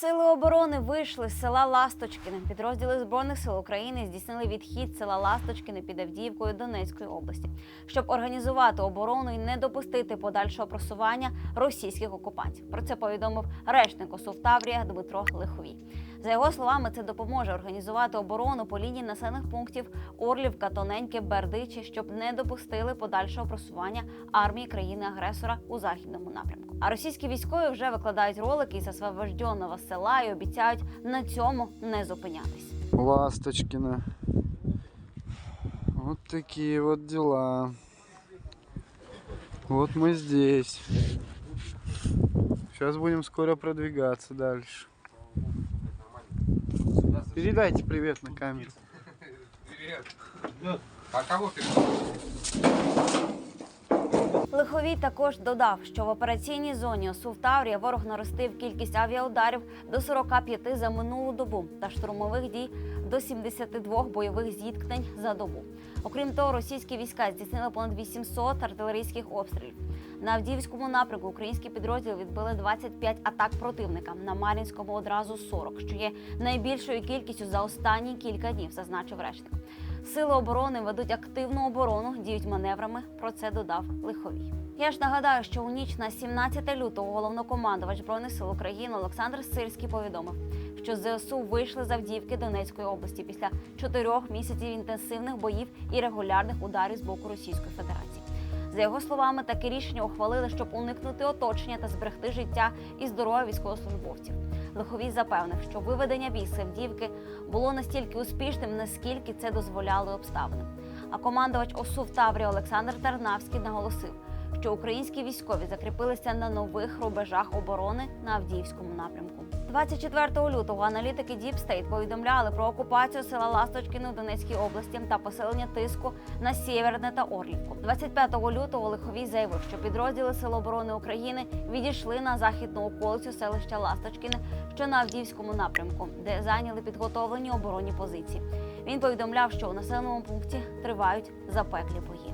Сили оборони вийшли з села Ласточкине. Підрозділи збройних сил України здійснили відхід села Ласточкине під Авдіївкою Донецької області, щоб організувати оборону і не допустити подальшого просування російських окупантів. Про це повідомив речник ОСУ Таврія Дмитро Лиховій. За його словами, це допоможе організувати оборону по лінії населених пунктів Орлівка, Тоненьке, Бердичі, щоб не допустили подальшого просування армії країни-агресора у західному напрямку. А російські військові вже викладають ролики із освобожденного села і обіцяють на цьому не зупинятись. Ласточкина. Вот такие вот дела. Вот мы здесь. Сейчас будем скоро продвигаться дальше. Передайте привет на камеру. Привет. А кого ты? Лиховій також додав, що в операційній зоні ОСУ в Таврія ворог наростив кількість авіаударів до 45 за минулу добу та штурмових дій до 72 бойових зіткнень за добу. Окрім того, російські війська здійснили понад 800 артилерійських обстрілів. На Авдіївському напрямку українські підрозділи відбили 25 атак противника. На Мар'їнському одразу 40, що є найбільшою кількістю за останні кілька днів, зазначив речник. Сили оборони ведуть активну оборону, діють маневрами. Про це додав Лиховій. Я ж нагадаю, що у ніч на 17 лютого головнокомандувач збройних сил України Олександр Сирський повідомив, що ЗСУ вийшли з Авдіївки Донецької області після чотирьох місяців інтенсивних боїв і регулярних ударів з боку Російської Федерації. За його словами, таке рішення ухвалили, щоб уникнути оточення та зберегти життя і здоров'я військовослужбовців. Лиховій запевнив, що виведення військ Авдіївки було настільки успішним, наскільки це дозволяли обставини. А командувач ОСУ в Таврі Олександр Тарнавський наголосив, що українські військові закріпилися на нових рубежах оборони на Авдіївському напрямку. 24 лютого аналітики Deep State повідомляли про окупацію села Ласточкине у Донецькій області та посилення тиску на Сєверне та Орлівку. 25 лютого Лиховій заявив, що підрозділи Сил оборони України відійшли на західну околицю селища Ласточкине, що на Авдіївському напрямку, де зайняли підготовлені оборонні позиції. Він повідомляв, що у населеному пункті тривають запеклі бої.